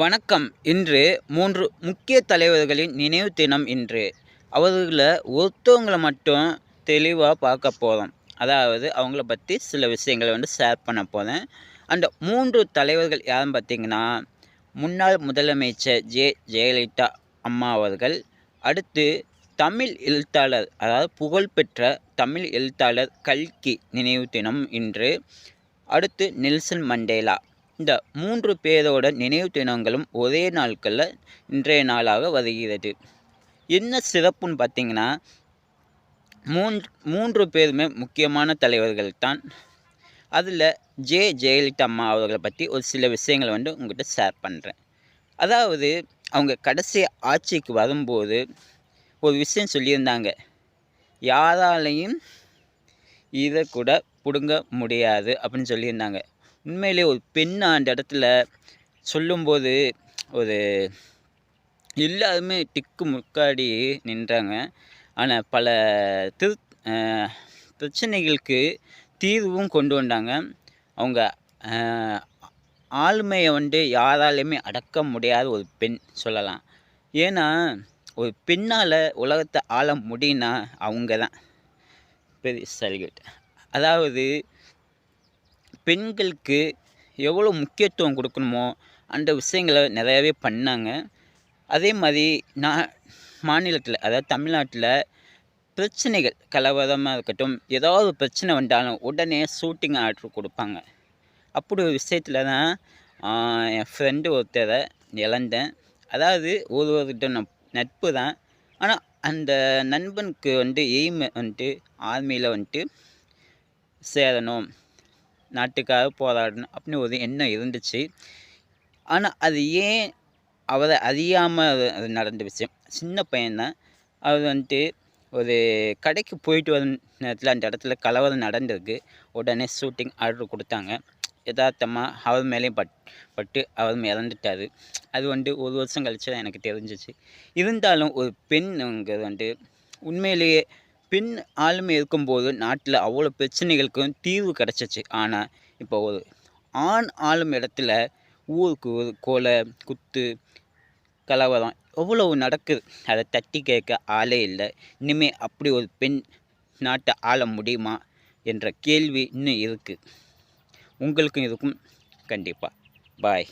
வணக்கம். இன்று மூன்று முக்கிய தலைவர்களின் நினைவு தினம் இன்று. அவர்களில் ஒருத்தவங்களை மட்டும் தெளிவாக பார்க்க போகிறோம் அதாவது அவங்கள பற்றி சில விஷயங்களை வந்து ஷேர் பண்ண போகிறேன் அந்த மூன்று தலைவர்கள் யாருன்னு பார்த்தீங்கன்னா முன்னாள் முதலமைச்சர் ஜே. ஜெயலலிதா அம்மா அவர்கள் அடுத்து தமிழ் எழுத்தாளர் அதாவது புகழ்பெற்ற தமிழ் எழுத்தாளர் கல்கி நினைவு தினம் இன்று அடுத்து நெல்சன் மண்டேலா. இந்த மூன்று பேரோட நினைவு தினங்களும் ஒரே நாட்களில் இன்றைய நாளாக வருகிறது. என்ன சிறப்புன்னு பார்த்தீங்கன்னா மூன் மூன்று பேருமே முக்கியமான தலைவர்கள் தான். அதில் ஜே ஜெயலலிதா அம்மா அவர்களை பற்றி ஒரு சில விஷயங்களை வந்து உங்கள்கிட்ட ஷேர் பண்ணுறேன் அதாவது அவங்க கடைசி ஆட்சிக்கு வரும்போது ஒரு விஷயம் சொல்லியிருந்தாங்க. யாராலையும் இதை கூட பிடுங்க முடியாது அப்படின்னு சொல்லியிருந்தாங்க. உண்மையிலே ஒரு பெண் அந்த இடத்துல சொல்லும்போது ஒரு எல்லாருமே டிக்கு முக்காடி நின்றாங்க. ஆனால் பல திரு பிரச்சனைகளுக்கு தீர்வும் கொண்டு வந்தாங்க. அவங்க ஆளுமையை வந்து யாராலையுமே அடக்க முடியாத ஒரு பெண் சொல்லலாம். ஏன்னா ஒரு பெண்ணால் உலகத்தை ஆள முடியும்னா அவங்க தான் பெரிய சல்யூட் அதாவது பெண்களுக்கு எவ்வளோ முக்கியத்துவம் கொடுக்கணுமோ அந்த விஷயங்களை நிறையாவே பண்ணாங்க. அதே மாதிரி நான் மாநிலத்தில் அதாவது தமிழ்நாட்டில் பிரச்சனைகள் கலவரமாக இருக்கட்டும் ஏதாவது பிரச்சனை வந்தாலும் உடனே ஷூட்டிங் ஆர்டர் கொடுப்பாங்க. அப்படி ஒரு விஷயத்தில் தான் என் ஃப்ரெண்டு ஒருத்தரை இழந்தேன். அதாவது ஒரு ஒருத்தர் நட்பு தான். ஆனால் அந்த நண்பனுக்கு வந்து எய்ம் வந்துட்டு ஆர்மியில் வந்துட்டு சேரணும். நாட்டுக்காக போராடணும் அப்படின்னு ஒரு எண்ணம் இருந்துச்சு. ஆனால் அது ஏன் அவரை அறியாமல் அது நடந்த விஷயம்? சின்ன பையன்தான் அவர் வந்துட்டு ஒரு கடைக்கு போயிட்டு வர நேரத்தில் அந்த இடத்துல கலவரம் நடந்திருக்கு. உடனே ஷூட்டிங் ஆர்டர் கொடுத்தாங்க. யதார்த்தமாக அவர் மேலேயும் பட் பட்டு அவர் இறந்துட்டார். அது வந்துட்டு ஒரு வருஷம் கழிச்சு தான் எனக்கு தெரிஞ்சிச்சு. இருந்தாலும் ஒரு பெண்ணுங்கிறது வந்துட்டு உண்மையிலேயே பெண் ஆளுமை இருக்கும்போது நாட்டில் அவ்வளோ பிரச்சனைகளுக்கும் தீர்வு கிடச்சிச்சு. ஆனால் இப்போ ஒரு ஆண் ஆளும் இடத்துல ஊருக்கு ஒரு கொலை குத்து கலவரம் எவ்வளவு நடக்குது. அதை தட்டி கேட்க ஆளே இல்லை. இனிமேல் அப்படி ஒரு பெண் நாட்டை ஆள முடியுமா என்ற கேள்வி இன்னும் இருக்குது உங்களுக்கும் இருக்கும் கண்டிப்பாக பாய்